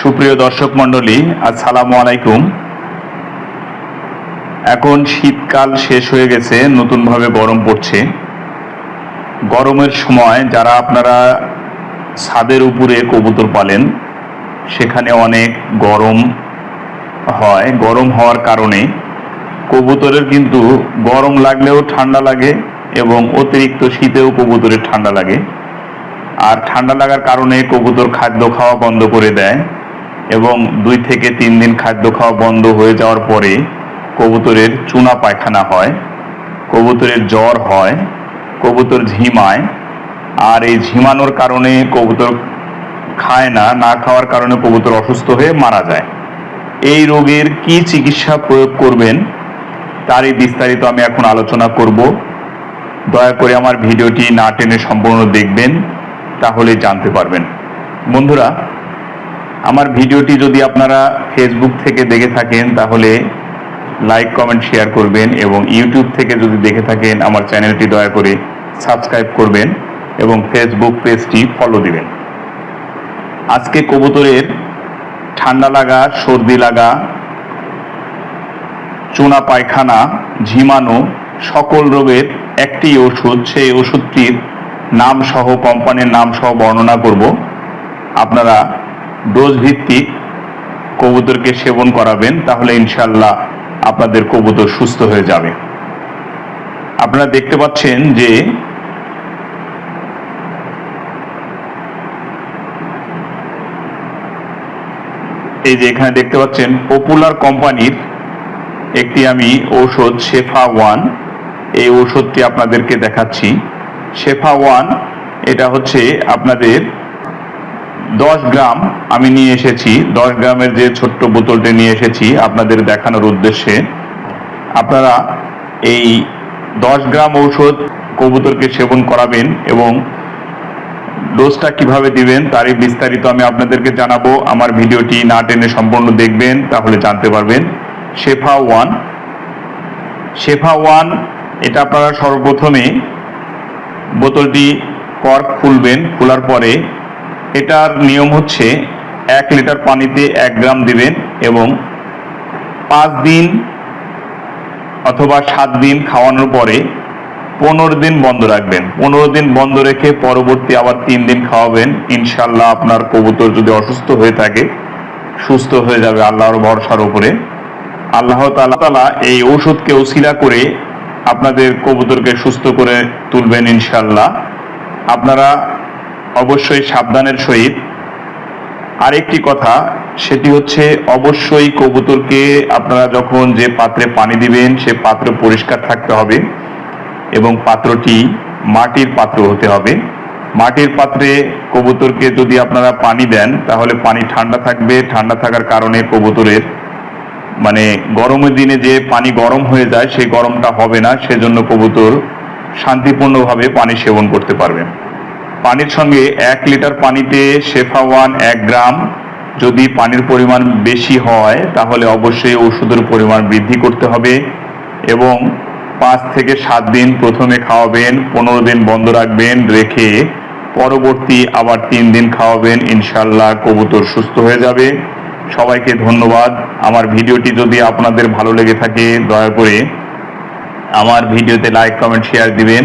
সুপ্রিয় দর্শক মণ্ডলী, আসসালামু আলাইকুম। এখন শীতকাল শেষ হয়ে গেছে, নতুনভাবে গরম পড়ছে। গরমের সময় যারা আপনারা ছাদের উপরে কবুতর পালেন, সেখানে অনেক গরম হয়। গরম হওয়ার কারণে কবুতরের কিন্তু গরম লাগলেও ঠান্ডা লাগে এবং অতিরিক্ত শীতেও কবুতরের ঠান্ডা লাগে। আর ঠান্ডা লাগার কারণে কবুতর খাদ্য খাওয়া বন্ধ করে দেয়। এবং দুই থেকে তিন দিন খাদ্য খাওয়া বন্ধ হয়ে যাওয়ার পরে কবুতরের চুনা পায়খানা হয়, কবুতরের জ্বর হয়, কবুতর ঝিমায়। আর এই ঝিমানোর কারণে কবুতর খায় না না খাওয়ার কারণে কবুতর অসুস্থ হয়ে মারা যায়। এই রোগের কি চিকিৎসা প্রয়োগ করবেন, তারই বিস্তারিত আমি এখন আলোচনা করব। দয়া করে আমার ভিডিওটি না টেনে সম্পূর্ণ দেখবেন, তাহলে জানতে পারবেন। বন্ধুরা আমার ভিডিওটি যদি আপনারা ফেসবুক থেকে দেখে থাকেন, তাহলে লাইক কমেন্ট শেয়ার করবেন এবং ইউটিউব থেকে যদি দেখে থাকেন, আমার চ্যানেলটি দয়া করে সাবস্ক্রাইব করবেন এবং ফেসবুক পেজটি ফলো দিবেন। আজকে কবুতরের ঠান্ডা লাগা, সর্দি লাগা, চুনা পায়খানা, ঝিমানো সকল রোগের একটি ওষুধ সেই ওষুধটির নাম সহ কোম্পানির নাম সহ বর্ণনা করব। আপনারা ডোজ ভিত্তিক কবুতরকে সেবন করাবেন, তাহলে ইনশাল্লাহ আপনাদের কবুতর সুস্থ হয়ে যাবে। আপনারা দেখতে পাচ্ছেন যে এই যে এখানে দেখতে পাচ্ছেন পপুলার কোম্পানির একটি আমি ঔষধ শেফা ওয়ান, এই ঔষধটি আপনাদেরকে দেখাচ্ছি। শেফা ওয়ান, এটা হচ্ছে আপনাদের দশ গ্রাম আমি নিয়ে এসেছি। দশ গ্রামের যে ছোট্ট বোতলটি নিয়ে এসেছি, আপনাদের দেখানোর উদ্দেশ্যে। আপনারা এই দশ গ্রাম ঔষধ কবুতরকে সেবন করাবেন এবং ডোজটা কীভাবে দিবেন তারই বিস্তারিত আমি আপনাদেরকে জানাব। আমার ভিডিওটি না টেনে সম্পূর্ণ দেখবেন, তাহলে জানতে পারবেন। শেফা ওয়ান। শেফা ওয়ান, এটা আপনারা সর্বপ্রথমে বোতলটি কর্ক খুলবেন, খোলার পরে এটার নিয়ম হচ্ছে এক লিটার পানিতে এক গ্রাম দিবেন এবং পাঁচ দিন অথবা সাত দিন খাওয়ানোর পরে পনেরো দিন বন্ধ রাখবেন। পনেরো দিন বন্ধ রেখে পরবর্তী আবার তিন দিন খাওয়াবেন। ইনশাল্লাহ আপনার কবুতর যদি অসুস্থ হয়ে থাকে, সুস্থ হয়ে যাবে আল্লাহর ভরসার উপরে। আল্লাহ তালা এই ঔষধকে ওসিলা করে আপনাদের কবুতরকে সুস্থ করে তুলবেন ইনশাল্লাহ আপনারা অবশ্যই সাবধানের সহিত। আরেকটি কথা, সেটি হচ্ছে অবশ্যই কবুতরকে আপনারা যখন যে পাত্রে পানি দিবেন, সে পাত্র পরিষ্কার থাকতে হবে এবং পাত্রটি মাটির পাত্র হতে হবে। মাটির পাত্রে কবুতরকে যদি আপনারা পানি দেন, তাহলে পানি ঠান্ডা থাকবে। ঠান্ডা থাকার কারণে কবুতরের মানে গরমের দিনে যে পানি গরম হয়ে যায়, সেই গরমটা হবে না। সেজন্য কবুতর শান্তিপূর্ণভাবে পানি সেবন করতে পারবে। পানির সঙ্গে এক লিটার পানিতে শেফা ওয়ান এক গ্রাম। যদি পানির পরিমাণ বেশি হয়, তাহলে অবশ্যই ওষুধের পরিমাণ বৃদ্ধি করতে হবে এবং পাঁচ থেকে সাত দিন প্রথমে খাওয়াবেন, পনেরো দিন বন্ধ রাখবেন, রেখে পরবর্তী আবার তিন দিন খাওয়াবেন ইনশাল্লাহ কবুতর সুস্থ হয়ে যাবে। সবাইকে ধন্যবাদ। আমার ভিডিওটি যদি আপনাদের ভালো লেগে থাকে, দয়া করে আমার ভিডিওতে লাইক, কমেন্ট, শেয়ার দিবেন।